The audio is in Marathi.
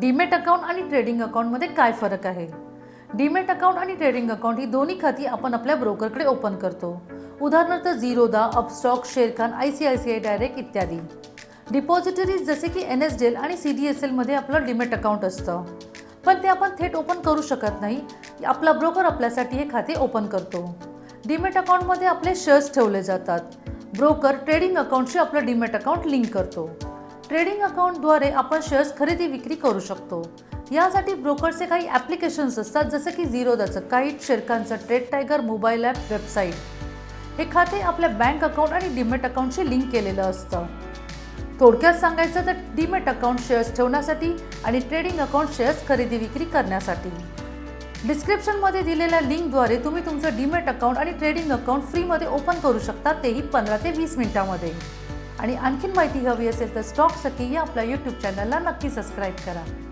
डीमेट अकाउंट आणि ट्रेडिंग अकाउंटमध्ये काय फरक आहे? डीमेट अकाउंट आणि ट्रेडिंग अकाउंट ही दोन्ही खाती आपण आपल्या ब्रोकरकडे ओपन करतो. उदाहरणार्थ Zerodha Upstox Sharekhan I C I C I direct इत्यादी. डिपॉझिटरीज जसे की एन एस डी एल आणि सी डी एस एलमध्ये आपलं डीमेट अकाउंट असतं. पण ते आपण थेट ओपन करू शकत नाही. आपला ब्रोकर आपल्यासाठी हे खाते ओपन करतो. डीमेट अकाउंटमध्ये आपले शेअर्स ठेवले जातात. ब्रोकर ट्रेडिंग अकाउंटशी आपलं डीमेट अकाउंट लिंक करतो. ट्रेडिंग अकाउंटद्वारे आपण शेअर्स खरेदी विक्री करू शकतो. यासाठी ब्रोकरचे काही ॲप्लिकेशन्स असतात जसं की झिरोदाचं Kite शेअरकांचं Trade Tiger mobile app website. हे खाते आपल्या बँक अकाउंट आणि डिमेट अकाउंटशी लिंक केलेलं असतं. थोडक्यात सांगायचं तर डीमेट अकाउंट शेअर्स ठेवण्यासाठी आणि ट्रेडिंग अकाउंट शेअर्स खरेदी विक्री करण्यासाठी. डिस्क्रिप्शनमध्ये दिलेल्या लिंकद्वारे तुम्ही तुमचं डीमेट अकाउंट आणि ट्रेडिंग अकाउंट फ्रीमध्ये ओपन करू शकता तेही पंधरा ते वीस मिनिटामध्ये. आणि आणखीन माहिती हवी असेल तर स्टॉक सखी या आपल्या यूट्यूब चॅनलला नक्की सबस्क्राईब करा.